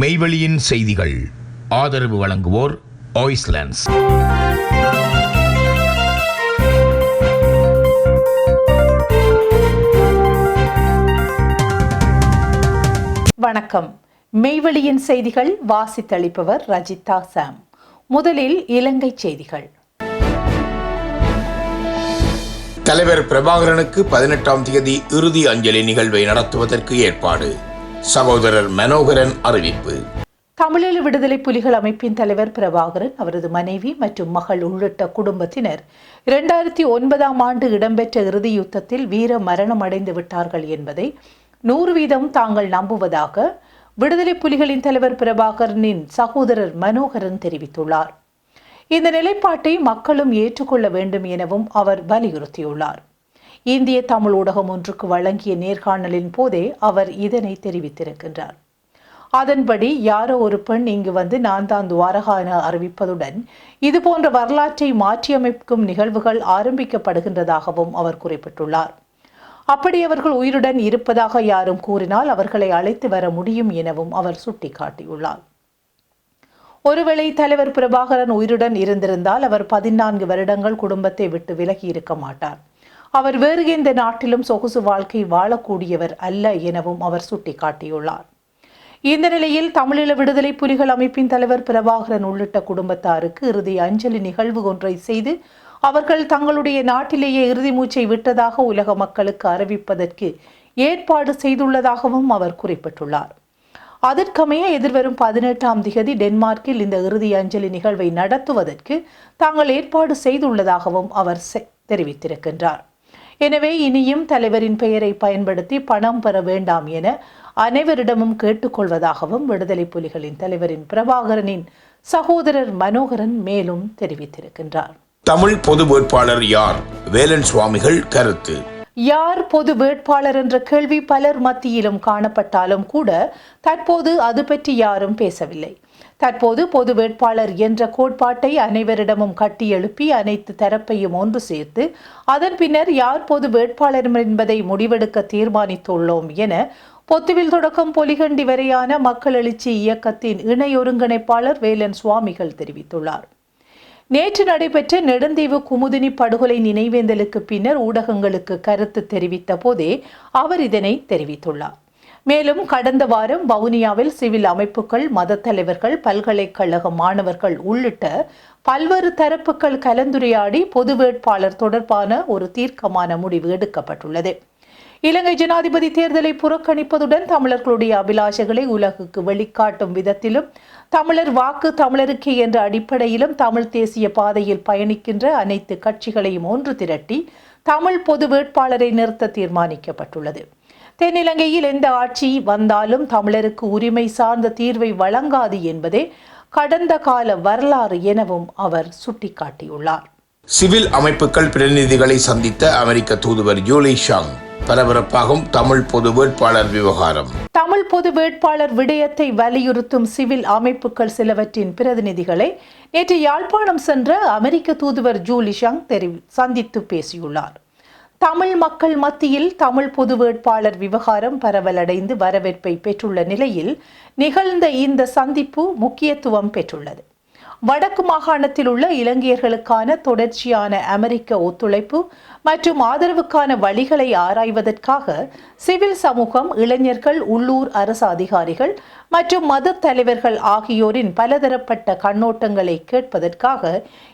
மெய்வெளியின் செய்திகள். ஆதரவு வழங்குவோர் ஆய்ஸ்லாண்ட்ஸ் வணக்கம். மெய்வெளியின் செய்திகள் வாசித்தளிப்பவர் ரஜிதா சாம். முதலில் இலங்கை செய்திகள். தலைவர் பிரபாகரனுக்கு பதினெட்டாம் தேதி இறுதி அஞ்சலி நிகழ்வை நடத்துவதற்கு ஏற்பாடு. சகோதரர் மனோகரன் அறிவிப்பு. தமிழீழ விடுதலை புலிகள் அமைப்பின் தலைவர் பிரபாகரன் அவரது மனைவி மற்றும் மகள் உள்ளிட்ட குடும்பத்தினர் இரண்டாயிரத்தி ஒன்பதாம் ஆண்டு இடம்பெற்ற இறுதி யுத்தத்தில் வீர மரணம் அடைந்து விட்டார்கள் என்பதை நூறு வீதம் தாங்கள் நம்புவதாக விடுதலை புலிகளின் தலைவர் பிரபாகரனின் சகோதரர் மனோகரன் தெரிவித்துள்ளார். இந்த நிலைப்பாட்டை மக்களும் ஏற்றுக்கொள்ள வேண்டும் எனவும் அவர் வலியுறுத்தியுள்ளார். இந்திய தமிழ் ஊடகம் ஒன்றுக்கு வழங்கிய நேர்காணலின் போதே அவர் இதனை தெரிவித்திருக்கின்றார். அதன்படி யாரோ ஒரு பெண் இங்கு வந்து நான் தான் துவாரகா என அறிவிப்பதுடன் இது போன்ற வரலாற்றை மாற்றியமைக்கும் நிகழ்வுகள் ஆரம்பிக்கப்படுகின்றதாகவும் அவர் குறிப்பிட்டுள்ளார். அப்படி அவர்கள் உயிருடன் இருப்பதாக யாரும் கூறினால் அவர்களை அழைத்து வர முடியும் எனவும் அவர் சுட்டிக்காட்டியுள்ளார். ஒருவேளை தலைவர் பிரபாகரன் உயிருடன் இருந்திருந்தால் அவர் பதினான்கு வருடங்கள் குடும்பத்தை விட்டு விலகி இருக்க மாட்டார். அவர் வேறு எந்த நாட்டிலும் சொகுசு வாழ்க்கை வாழக்கூடியவர் அல்ல எனவும் அவர் சுட்டிக்காட்டியுள்ளார். இந்த நிலையில் தமிழீழ விடுதலை புலிகள் அமைப்பின் தலைவர் பிரபாகரன் உள்ளிட்ட குடும்பத்தாருக்கு இறுதி அஞ்சலி நிகழ்வு ஒன்றை செய்து அவர்கள் தங்களுடைய நாட்டிலேயே இறுதி மூச்சை விட்டதாக உலக மக்களுக்கு அறிவிப்பதற்கு ஏற்பாடு செய்துள்ளதாகவும் அவர் குறிப்பிட்டுள்ளார். அதற்கமைய எதிர்வரும் பதினெட்டாம் திகதி டென்மார்க்கில் இந்த இறுதி அஞ்சலி நிகழ்வை நடத்துவதற்கு தாங்கள் ஏற்பாடு செய்துள்ளதாகவும் அவர் செ- தெரிவித்திருக்கின்றார். எனவே இனியும் தலைவரின் பெயரை பயன்படுத்தி பணம் பெற வேண்டாம் என அனைவரிடமும் கேட்டுக்கொள்வதாகவும் விடுதலை புலிகளின் தலைவரின் பிரபாகரனின் சகோதரர் மனோகரன் மேலும் தெரிவித்திருக்கின்றார். தமிழ் பொது வேட்பாளர் யார்? வேலன் சுவாமிகள் கருத்து. யார் பொது வேட்பாளர் என்ற கேள்வி பலர் மத்தியிலும் காணப்பட்டாலும் கூட தற்போது அது பற்றி யாரும் பேசவில்லை. தற்போது பொது வேட்பாளர் என்ற கோட்பாட்டை அனைவரிடமும் கட்டியெழுப்பி அனைத்து தரப்பையும் ஒன்று சேர்த்து அதன் பின்னர் யார் பொது வேட்பாளர் என்பதை முடிவெடுக்க தீர்மானித்துள்ளோம் என பொத்துவில் தொடக்கம் பொலிகண்டி வரையான மக்கள் எழுச்சி இயக்கத்தின் இணை ஒருங்கிணைப்பாளர் வேலன் சுவாமிகள் தெரிவித்துள்ளார். நேற்று நடைபெற்ற நெடுந்தீவு குமுதினி படுகொலை நினைவேந்தலுக்கு பின்னர் ஊடகங்களுக்கு கருத்து தெரிவித்த போதே அவர் இதனை தெரிவித்துள்ளார். மேலும் கடந்த வாரம் வவுனியாவில் சிவில் அமைப்புகள் மத தலைவர்கள் பல்கலைக்கழக மாணவர்கள் உள்ளிட்ட பல்வேறு தரப்புகள் கலந்துரையாடி பொது வேட்பாளர் தொடர்பான ஒரு தீர்க்கமான முடிவு எடுக்கப்பட்டுள்ளது. இலங்கை ஜனாதிபதி தேர்தலை புறக்கணிப்பதுடன் தமிழர்களுடைய அபிலாஷைகளை உலகுக்கு வெளிக்காட்டும் விதத்திலும் தமிழர் வாக்கு தமிழருக்கே என்ற அடிப்படையிலும் தமிழ் தேசிய பாதையில் பயணிக்கின்ற அனைத்து கட்சிகளையும் ஒன்று திரட்டி தமிழ் பொது வேட்பாளரை நிறுத்த தீர்மானிக்கப்பட்டுள்ளது. தென்னிலங்கையில் எந்த ஆட்சி வந்தாலும் தமிழருக்கு உரிமை சார்ந்த தீர்வை வழங்காது என்பதே கடந்த கால வரலாறு எனவும் அவர் சுட்டிக்காட்டியுள்ளார். சிவில் அமைப்புகள் பிரதிநிதிகளை சந்தித்த அமெரிக்க தூதுவர் ஜூலி ஷாங் பரபரப்பாகும் தமிழ் பொது வேட்பாளர் விவகாரம். தமிழ் பொது வேட்பாளர் விடயத்தை வலியுறுத்தும் சிவில் அமைப்புகள் சிலவற்றின் பிரதிநிதிகளை நேற்று யாழ்ப்பாணம் சென்ற அமெரிக்க தூதுவர் ஜூலி ஷங் தெரிவி சந்தித்து பேசியுள்ளார். தமிழ் மக்கள் மத்தியில் தமிழ் பொது வேட்பாளர் விவகாரம் பரவலடைந்து வரவேற்பை பெற்றுள்ள நிலையில் நிகழ்ந்த இந்த சந்திப்பு முக்கியத்துவம் பெற்றுள்ளது. வடக்கு மாகாணத்தில் உள்ள இலங்கையர்களுக்கான தொடர்ச்சியான அமெரிக்க ஒத்துழைப்பு மற்றும் ஆதரவுக்கான வழிகளை ஆராய்வதற்காக சிவில் சமூகம் இளைஞர்கள் உள்ளூர் அரசு அதிகாரிகள் மற்றும் மத தலைவர்கள் ஆகியோரின் பலதரப்பட்ட கண்ணோட்டங்களை கேட்பதற்காக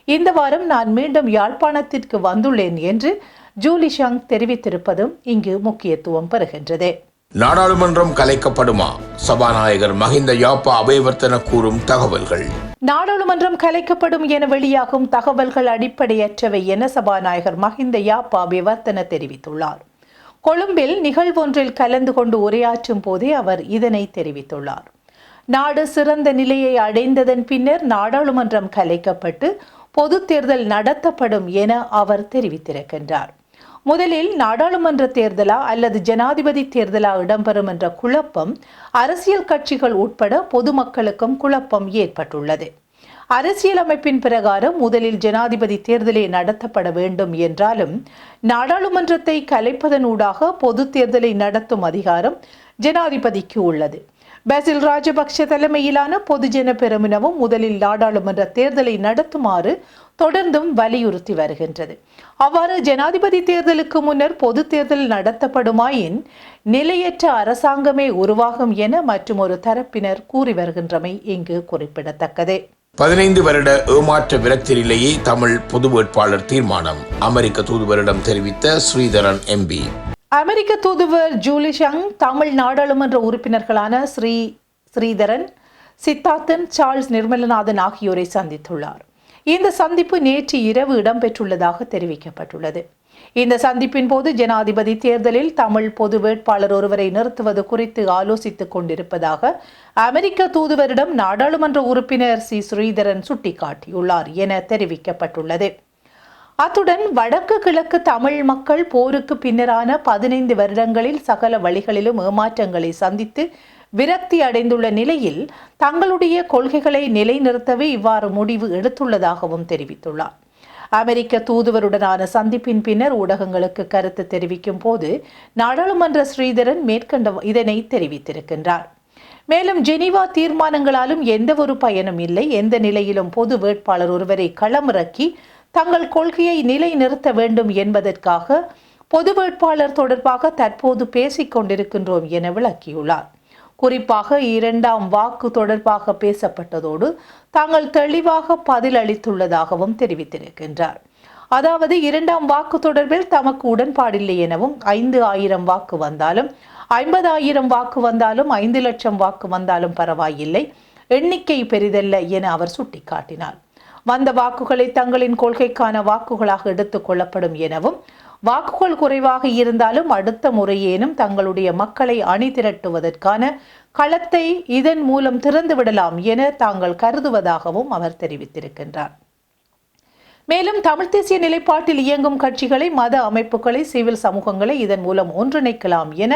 இந்த வாரம் நான் மீண்டும் யாழ்ப்பாணத்திற்கு வந்துள்ளேன் என்று ஜூலி ஷங் தெரிவித்திருப்பதும் இங்கு முக்கியத்துவம் பெறுகின்றது. நாடாளுமன்றம் கலைக்கப்படுமா? சபாநாயகர் மஹிந்த யாப்பா அபயவர்த்தன கூறும் தகவல்கள். நாடாளுமன்றம் கலைக்கப்படும் என வெளியாகும் தகவல்கள் அடிப்படையற்றவை என சபாநாயகர் மஹிந்த யாப்பா விவர்த்தன தெரிவித்துள்ளார். கொழும்பில் நிகழ்வொன்றில் கலந்து கொண்டு உரையாற்றும் போதே அவர் இதனை தெரிவித்துள்ளார். நாடு சிறந்த நிலையை அடைந்ததன் பின்னர் நாடாளுமன்றம் கலைக்கப்பட்டு பொது தேர்தல் நடத்தப்படும் என அவர் தெரிவித்திருக்கின்றார். முதலில் நாடாளுமன்ற தேர்தலா அல்லது ஜனாதிபதி தேர்தலா இடம்பெறும் என்ற குழப்பம் அரசியல் கட்சிகள் உட்பட பொதுமக்களுக்கும் குழப்பம் ஏற்பட்டுள்ளது. அரசியலமைப்பின் பிரகாரம் முதலில் ஜனாதிபதி தேர்தலே நடத்தப்பட வேண்டும் என்றாலும் நாடாளுமன்றத்தை கலைப்பதனூடாக பொது தேர்தலை நடத்தும் அதிகாரம் ஜனாதிபதிக்கு உள்ளது. பசில் ராஜபக்ஷ தலைமையிலான பொதுஜன பெருமினவும் முதலில் நாடாளுமன்ற தேர்தலை நடத்துமாறு தொடர்ந்தும் வலியுறுத்தி வருகின்றது. அவ்வாறு ஜனாதிபதி தேர்தலுக்கு முன்னர் பொது தேர்தல் நடத்தப்படுமாயின் நிலையற்ற அரசாங்கமே உருவாகும் என மற்றும் ஒரு தரப்பினர் கூறி வருகின்றமை இங்கு குறிப்பிடத்தக்கது. பதினைந்து வருட ஏமாற்ற விரக்தி நிலையை தமிழ் பொது வேட்பாளர் தீர்மானம். அமெரிக்க தூதுவரிடம் தெரிவித்த ஸ்ரீதரன் எம்பி அமெரிக்க தூதுவர் ஜூலி ஷங் தமிழ் நாடாளுமன்ற உறுப்பினர்களான ஸ்ரீ ஸ்ரீதரன் சித்தார்த்தன் சார்ல்ஸ் நிர்மலநாதன் ஆகியோரை சந்தித்துள்ளார். இந்த சந்திப்பு நேற்று இரவு இடம்பெற்றுள்ளதாக தெரிவிக்கப்பட்டுள்ளது. இந்த சந்திப்பின் போது ஜனாதிபதி தேர்தலில் தமிழ் பொது வேட்பாளர் ஒருவரை நிறுத்துவது குறித்து ஆலோசித்துக் கொண்டிருப்பதாக அமெரிக்க தூதுவரிடம் நாடாளுமன்ற உறுப்பினர் சி ஸ்ரீதரன் சுட்டிக்காட்டியுள்ளார் என தெரிவிக்கப்பட்டுள்ளது. அத்துடன் வடக்கு கிழக்கு தமிழ் மக்கள் போருக்கு பின்னரான பதினைந்து வருடங்களில் சகல வழிகளிலும் ஏமாற்றங்களை சந்தித்து விரக்தி அடைந்துள்ள நிலையில் தங்களுடைய கொள்கைகளை நிலைநிறுத்தவே இவ்வாறு முடிவு எடுத்துள்ளதாகவும் தெரிவித்துள்ளார். அமெரிக்க தூதுவருடனான சந்திப்பின் பின்னர் ஊடகங்களுக்கு கருத்து தெரிவிக்கும் போது நாடாளுமன்ற ஸ்ரீதரன் மேற்கண்ட இதனை தெரிவித்திருக்கின்றார். மேலும் ஜெனீவா தீர்மானங்களாலும் எந்த ஒரு பயனும் இல்லை. எந்த நிலையிலும் பொது வேட்பாளர் ஒருவரை களமிறக்கி தங்கள் கொள்கையை நிலைநிறுத்த வேண்டும் என்பதற்காக பொது வேட்பாளர் தொடர்பாக தற்போது பேசிக் கொண்டிருக்கின்றோம் என விளக்கியுள்ளார். குறிப்பாக இரண்டாம் வாக்கு தொடர்பாக பேசப்பட்டதோடு தாங்கள் தெளிவாக பதில் அளித்துள்ளதாகவும் தெரிவித்திருக்கின்றார். அதாவது இரண்டாம் வாக்கு தொடர்பில் தமக்கு உடன்பாடில்லை எனவும் ஐந்து ஆயிரம் வாக்கு வந்தாலும் ஐம்பதாயிரம் வாக்கு வந்தாலும் ஐந்து லட்சம் வாக்கு வந்தாலும் பரவாயில்லை. எண்ணிக்கை பெரிதல்ல என அவர் சுட்டிக்காட்டினார். வந்த வாக்குகளை தங்களின் கொள்கைக்கான வாக்குகளாக எடுத்துக் கொள்ளப்படும் எனவும் வாக்குகள் குறைவாக இருந்தாலும் அடுத்த முறையேனும் தங்களுடைய மக்களை அணி திரட்டுவதற்கான களத்தை இதன் மூலம் திறந்து விடலாம் என தாங்கள் கருதுவதாகவும் அவர் தெரிவித்திருக்கின்றார். மேலும் தமிழ் தேசிய நிலைப்பாட்டில் இயங்கும் கட்சிகளை மத அமைப்புகளை சிவில் சமூகங்களை இதன் மூலம் ஒன்றிணைக்கலாம் என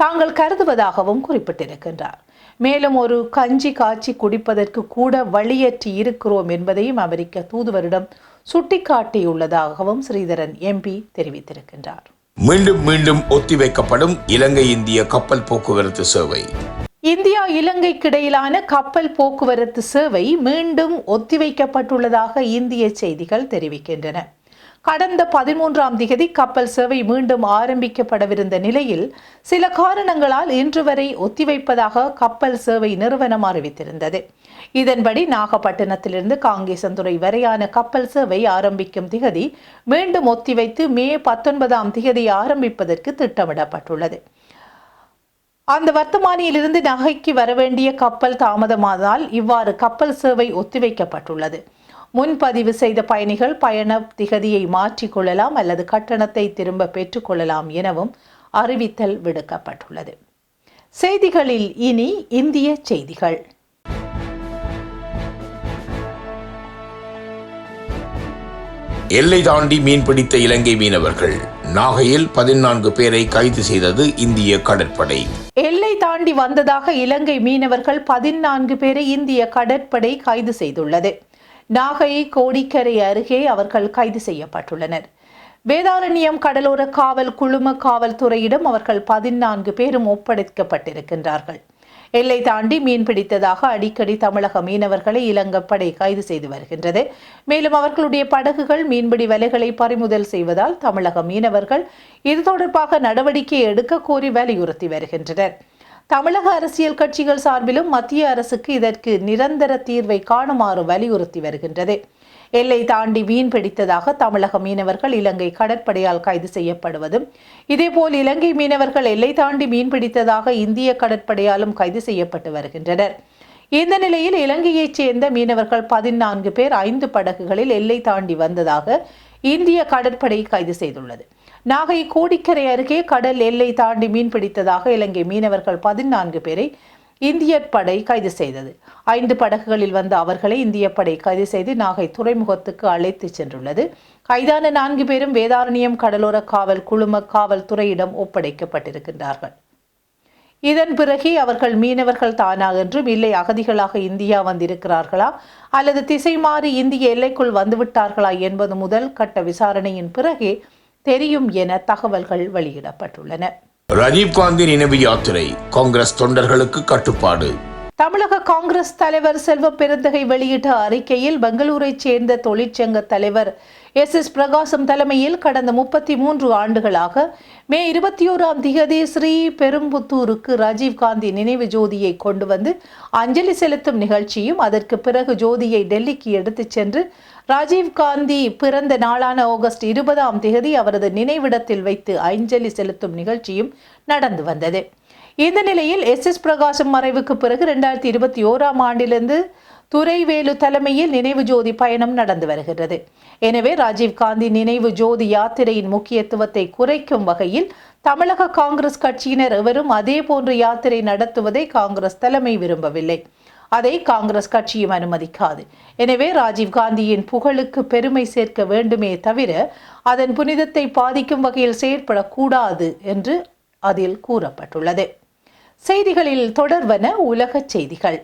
தாங்கள் கருதுவதாகவும் குறிப்பிட்டிருக்கின்றார். மேலும் ஒரு கஞ்சி காய்ச்சி குடிப்பதற்கு கூட வழியற்றி இருக்கிறோம் என்பதையும் அமெரிக்க தூதுவரிடம் சுட்டிக்காட்டியுள்ளதாகவும் ஸ்ரீதரன் எம்பி தெரிவித்திருக்கின்றார். மீண்டும் மீண்டும் ஒத்திவைக்கப்படும் இலங்கை இந்திய கப்பல் போக்குவரத்து சேவை. இந்தியா இலங்கைக்கு இடையிலான கப்பல் போக்குவரத்து சேவை மீண்டும் ஒத்திவைக்கப்பட்டுள்ளதாக இந்திய செய்திகள் தெரிவிக்கின்றன. கடந்த பதிமூன்றாம் திகதி கப்பல் சேவை மீண்டும் ஆரம்பிக்கப்படவிருந்த நிலையில் சில காரணங்களால் இன்று வரை ஒத்திவைப்பதாக கப்பல் சேவை நிறுவனம் அறிவித்திருந்தது. இதன்படி நாகப்பட்டினத்திலிருந்து காங்கேசந்துறை வரையான கப்பல் சேவை ஆரம்பிக்கும் திகதி மீண்டும் ஒத்திவைத்து மே பத்தொன்பதாம் திகதி ஆரம்பிப்பதற்கு திட்டமிடப்பட்டுள்ளது. அந்த வர்த்தமானியிலிருந்து நகைக்கு வரவேண்டிய கப்பல் தாமதமானால் இவ்வாறு கப்பல் சேவை ஒத்திவைக்கப்பட்டுள்ளது. முன்பதிவு செய்த பயணிகள் பயண திகதியை மாற்றிக்கொள்ளலாம் அல்லது கட்டணத்தை திரும்ப பெற்றுக்கொள்ளலாம் எனவும் அறிவித்தல் விடுக்கப்பட்டுள்ளது. செய்திகளில் இனி இந்திய செய்திகள். எல்லை தாண்டி மீன்பிடித்த இலங்கை மீனவர்கள் நாகையில் பதினான்கு பேரை கைது செய்தது இந்திய கடற்படை. எல்லை தாண்டி வந்ததாக இலங்கை மீனவர்கள் பதினான்கு பேரை இந்திய கடற்படை கைது செய்துள்ளது. நாகை கோடிக்கரை அருகே அவர்கள் கைது செய்யப்பட்டுள்ளனர். வேதாரண்யம் கடலோர காவல் குழும காவல்துறையிடம் அவர்கள் பதினான்கு பேரும் ஒப்படைக்கப்பட்டிருக்கின்றார்கள். எல்லை தாண்டி மீன் பிடித்ததாக அடிக்கடி தமிழக மீனவர்களை இலங்கப்படை கைது செய்து வருகின்றது. மேலும் அவர்களுடைய படகுகள் மீன்பிடி வலைகளை பறிமுதல் செய்வதால் தமிழக மீனவர்கள் இது தொடர்பாக நடவடிக்கை எடுக்க கோரி வலியுறுத்தி வருகின்றனர். தமிழக அரசியல் கட்சிகள் சார்பிலும் மத்திய அரசுக்கு இதற்கு நிரந்தர தீர்வை காணுமாறு வலியுறுத்தி வருகின்றது. எல்லை தாண்டி மீன் பிடித்ததாக தமிழக மீனவர்கள் இலங்கை கடற்படையால் கைது செய்யப்படுவதும் இதேபோல் இலங்கை மீனவர்கள் எல்லை தாண்டி மீன் பிடித்ததாக இந்திய கடற்படையாலும் கைது செய்யப்பட்டு வருகின்றனர். இந்த நிலையில் இலங்கையைச் சேர்ந்த மீனவர்கள் பதினான்கு பேர் ஐந்து படகுகளில் எல்லை தாண்டி வந்ததாக இந்திய கடற்படை கைது செய்துள்ளது. நாகை கோடிக்கரை அருகே கடல் எல்லை தாண்டி மீன் பிடித்ததாக இலங்கை மீனவர்கள் பதினான்கு பேரை இந்திய படை கைது செய்தது. ஐந்து படகுகளில் வந்த அவர்களை இந்திய படை கைது செய்து நாகை துறைமுகத்துக்கு அழைத்து சென்றுள்ளது. கைதான நான்கு பேரும் வேதாரண்யம் கடலோர காவல் குழும காவல்துறையிடம் ஒப்படைக்கப்பட்டிருக்கின்றார்கள். இதன் பிறகே அவர்கள் மீனவர்கள் தானா என்றும் இல்லை அகதிகளாக இந்தியா வந்திருக்கிறார்களா? அல்லது திசை மாறி இந்திய எல்லைக்குள் வந்துவிட்டார்களா? என்பது முதல் கட்ட விசாரணையின் பிறகே தெரியும் என தகவல்கள் வெளியிடப்பட்டுள்ளன. ராஜீவ்காந்தி நினைவு யாத்திரை காங்கிரஸ் தொண்டர்களுக்கு கட்டுப்பாடு. தமிழக காங்கிரஸ் தலைவர் செல்வ பெருந்தகை வெளியிட்ட அறிக்கையில் பெங்களூரைச் சேர்ந்த தொழிற்சங்க தலைவர் எஸ் எஸ் பிரகாசம் தலைமையில் கடந்த முப்பத்தி மூன்று ஆண்டுகளாக மே இருபத்தி ஓராம் திகதி ஸ்ரீ பெரும்புத்தூருக்கு ராஜீவ்காந்தி நினைவு ஜோதியை கொண்டு வந்து அஞ்சலி செலுத்தும் நிகழ்ச்சியும் அதற்கு பிறகு ஜோதியை டெல்லிக்கு எடுத்துச் சென்று ராஜீவ்காந்தி பிறந்த நாளான ஆகஸ்ட் இருபதாம் தேதி அவரது நினைவிடத்தில் வைத்து அஞ்சலி செலுத்தும் நிகழ்ச்சியும் நடந்து வந்தது. இந்த நிலையில் எஸ் எஸ் பிரகாசம் மறைவுக்கு பிறகு ரெண்டாயிரத்தி இருபத்தி ஓராம் ஆண்டிலிருந்து துரைவேலு தலைமையில் நினைவு ஜோதி பயணம் நடந்து வருகிறது. எனவே ராஜீவ்காந்தி நினைவு ஜோதி யாத்திரையின் முக்கியத்துவத்தை குறைக்கும் வகையில் தமிழக காங்கிரஸ் கட்சியினர் எவரும் அதே போன்ற யாத்திரை நடத்துவதை காங்கிரஸ் தலைமை விரும்பவில்லை. அதை காங்கிரஸ் கட்சியும் அனுமதிக்காது. எனவே ராஜீவ்காந்தியின் புகழுக்கு பெருமை சேர்க்க வேண்டுமே தவிர அதன் புனிதத்தை பாதிக்கும் வகையில் செயற்படக்கூடாது என்று அதில் கூறப்பட்டுள்ளது. செய்திகளில் தொடர்வன உலகச் செய்திகள்.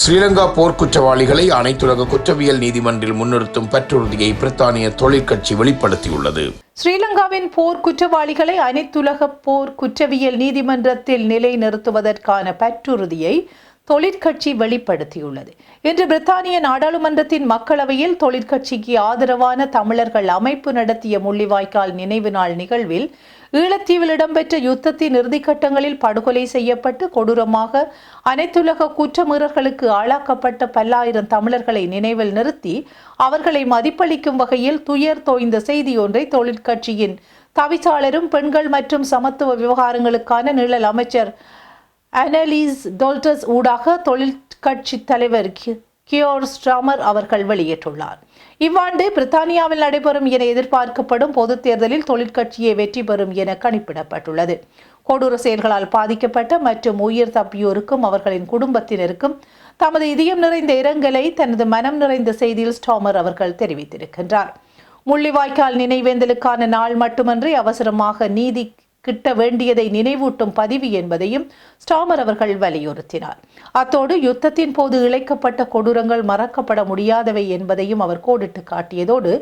ஸ்ரீலங்கா போர்க்குற்றவாளிகளை அனைத்துலக குற்றவியல் நீதிமன்றில் முன்னிறுத்தும் பற்றுறுதியை பிரித்தானிய தொழிற்கட்சி வெளிப்படுத்தியுள்ளது. ஸ்ரீலங்காவின் போர் குற்றவாளிகளை அனைத்துலக போர் குற்றவியல் நீதிமன்றத்தில் நிலைநிறுத்துவதற்கான பற்றுறுதியை தொழிற்கட்சி வெளிப்படுத்தியுள்ளது. இன்று பிரித்தானிய நாடாளுமன்றத்தின் மக்களவையில் தொழிற்கட்சிக்கு ஆதரவான தமிழர்கள் அமைப்பு நடத்திய முள்ளிவாய்க்கால் நினைவு நாள் நிகழ்வில் ஈழத்தீவில் இடம்பெற்ற யுத்தத்தின் இறுதிக்கட்டங்களில் படுகொலை செய்யப்பட்டு கொடூரமாக அனைத்துலக குற்றமீறல்களுக்கு ஆளாக்கப்பட்ட பல்லாயிரம் தமிழர்களை நினைவில் நிறுத்தி அவர்களை மதிப்பளிக்கும் வகையில் துயர் தோய்ந்த செய்தியொன்றை தொழிற்கட்சியின் தவிசாளரும் பெண்கள் மற்றும் சமத்துவ விவகாரங்களுக்கான நிழல் அமைச்சர் அனலீஸ் டோல்டஸ் ஊடாக தொழிற்கட்சி தலைவர் கியோர் ஸ்ட்ராமர் அவர்கள் வெளியிட்டுள்ளார். இவ்வாண்டு பிரித்தானியாவில் நடைபெறும் என எதிர்பார்க்கப்படும் பொதுத் தேர்தலில் தொழிற்கட்சியே வெற்றி பெறும் என கணிப்பிடப்பட்டுள்ளது. கொடூர செயல்களால் பாதிக்கப்பட்ட மற்றும் உயிர் தப்பியோருக்கும் அவர்களின் குடும்பத்தினருக்கும் தமது இதயம் நிறைந்த இரங்கலை தனது மனம் நிறைந்த செய்தியில் ஸ்டாமர் அவர்கள் தெரிவித்திருக்கின்றார். முள்ளிவாய்க்கால் நினைவேந்தலுக்கான நாள் மட்டுமன்றி அவசரமாக நீதி கிட்ட வேண்டியதை நினைவூட்டும் பதிவு என்பதையும் ஸ்டாமர் அவர்கள் வலியுறுத்தினார். அத்தோடு யுத்தத்தின் போது இழைக்கப்பட்ட கொடூரங்கள் மறக்கப்பட முடியாதவை என்பதையும் அவர் கோடிட்டு காட்டியதோடு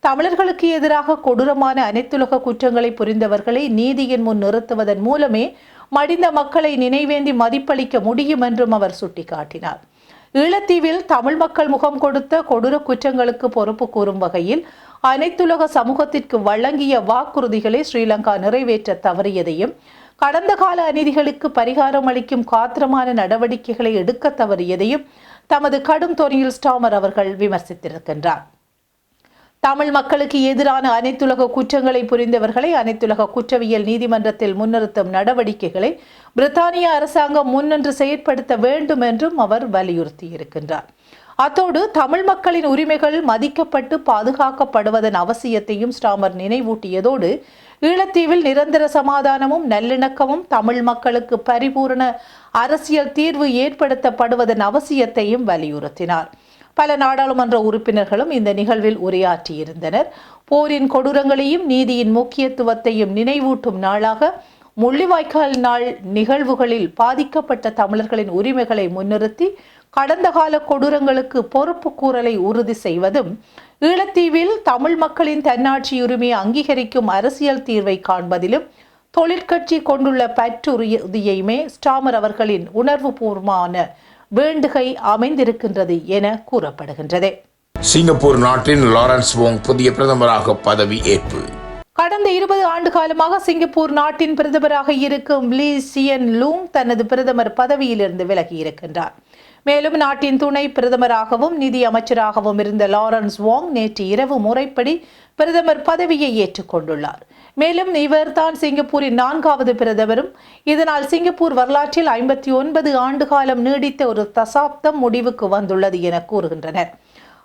தமிழர்களுக்கு எதிராக கொடூரமான அனைத்துலக குற்றங்களை புரிந்தவர்களை நீதியின் முன் நிறுத்துவதன் மூலமே மடிந்த மக்களை நினைவேந்தி மதிப்பளிக்க முடியும் என்றும் அவர் சுட்டிக்காட்டினார். ஈழத்தீவில் தமிழ் மக்கள் முகம் கொடுத்த கொடூர குற்றங்களுக்கு பொறுப்பு கூறும் வகையில் அனைத்துலக சமூகத்திற்கு வழங்கிய வாக்குறுதிகளை ஸ்ரீலங்கா நிறைவேற்ற தவறியதையும் கடந்த கால அநீதிகளுக்கு பரிகாரம் அளிக்கும் காத்திரமான நடவடிக்கைகளை எடுக்க தவறியதையும் தமது கடும் தொனியில் ஸ்டாமர் அவர்கள் விமர்சித்திருக்கின்றார். தமிழ் மக்களுக்கு எதிரான அனைத்துலக குற்றங்களை புரிந்தவர்களை அனைத்துலக குற்றவியல் நீதிமன்றத்தில் முன்னிறுத்தும் நடவடிக்கைகளை பிரித்தானிய அரசாங்கம் முன்னின்று செயற்படுத்த வேண்டும் என்றும் அவர் வலியுறுத்தியிருக்கின்றார். அத்தோடு தமிழ் மக்களின் உரிமைகள் மதிக்கப்பட்டு பாதுகாக்கப்படுவதன் அவசியத்தையும் ஸ்டாமர் நினைவூட்டியதோடு ஈழத்தீவில் நிரந்தர சமாதானமும் நல்லிணக்கமும் தமிழ் மக்களுக்கு பரிபூரண அரசியல் தீர்வு ஏற்படுத்தப்படுவதன் அவசியத்தையும் வலியுறுத்தினார். பல நாடாளுமன்ற உறுப்பினர்களும் இந்த நிகழ்வில் உரையாற்றியிருந்தனர். போரின் கொடூரங்களையும் நீதியின் முக்கியத்துவத்தையும் நினைவூட்டும் நாளாக முள்ளிவாய்க்கால் நாள் நிகழ்வுகளில் பாதிக்கப்பட்ட தமிழர்களின் உரிமைகளை முன்னிறுத்தி கடந்த கால கொடூரங்களுக்கு பொறுப்பு கூறலை உறுதி செய்வதும் ஈழத்தீவில் தமிழ் மக்களின் தன்னாட்சி உரிமையை அங்கீகரிக்கும் அரசியல் தீர்வை காண்பதிலும் தொழிற்கட்சி கொண்டுள்ள பற்றுறுதியுமே ஸ்டாமர் அவர்களின் உணர்வுபூர்வமான வேண்டுகை அமைந்திருக்கின்றது என கூறப்படுகின்றது. சிங்கப்பூர் நாட்டின் லாரன்ஸ் வோங் புதிய பிரதமராக பதவி ஏற்பு. கடந்த இருபது ஆண்டு காலமாக சிங்கப்பூர் நாட்டின் பிரதமராக இருக்கும் லீ சியன் லூங் தனது பிரதமர் பதவியிலிருந்து விலகி இருக்கின்றார். மேலும் நாட்டின் துணை பிரதமராகவும் நிதி அமைச்சராகவும் இருந்த லாரன்ஸ் வாங் நேற்று இரவு முறைப்படி பிரதமர் பதவியை ஏற்றுக்கொண்டுள்ளார் மேலும் இவர்தான் சிங்கப்பூரின் நான்காவது பிரதமரும். இதனால் சிங்கப்பூர் வரலாற்றில் ஐம்பத்தி ஒன்பது ஆண்டு காலம் நீடித்த ஒரு தசாப்தம் முடிவுக்கு வந்துள்ளது என கூறுகின்றனர்.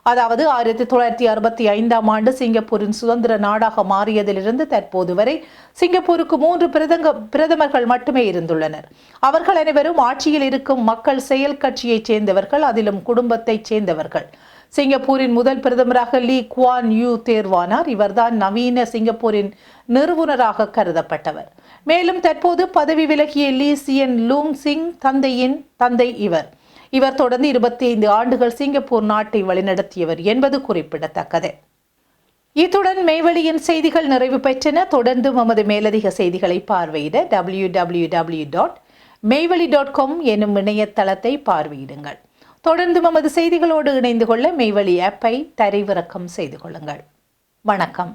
அதாவது ஆயிரத்தி தொள்ளாயிரத்தி அறுபத்தி ஐந்தாம் ஆண்டு சிங்கப்பூரின் சுதந்திர நாடாக மாறியதிலிருந்து தற்போது வரை சிங்கப்பூருக்கு மூன்று பிரதங்க பிரதமர்கள் மட்டுமே இருந்துள்ளனர். அவர்கள் அனைவரும் ஆட்சியில் இருக்கும் மக்கள் செயல் கட்சியைச் சேர்ந்தவர்கள் அதிலும் குடும்பத்தைச் சேர்ந்தவர்கள். சிங்கப்பூரின் முதல் பிரதமராக லீ குவான் யூ தேர்வானார். இவர்தான் நவீன சிங்கப்பூரின் நிறுவனராக கருதப்பட்டவர். மேலும் தற்போது பதவி விலகிய லீ சியன் லூங் சிங் தந்தையின் தந்தை இவர். இவர் தொடர்ந்து இருபத்தி ஐந்து ஆண்டுகள் சிங்கப்பூர் நாட்டை வழிநடத்தியவர் என்பது குறிப்பிடத்தக்கது. இத்துடன் மெய்வெளியின் செய்திகள் நிறைவு பெற்றன. தொடர்ந்து நமது மேலதிக செய்திகளை பார்வையிட W W W dot Meiveli dot com எனும் இணையதளத்தை பார்வையிடுங்கள். தொடர்ந்து நமது செய்திகளோடு இணைந்து கொள்ள மெய்வழி ஆப்பை தரைவிறக்கம் செய்து கொள்ளுங்கள். வணக்கம்.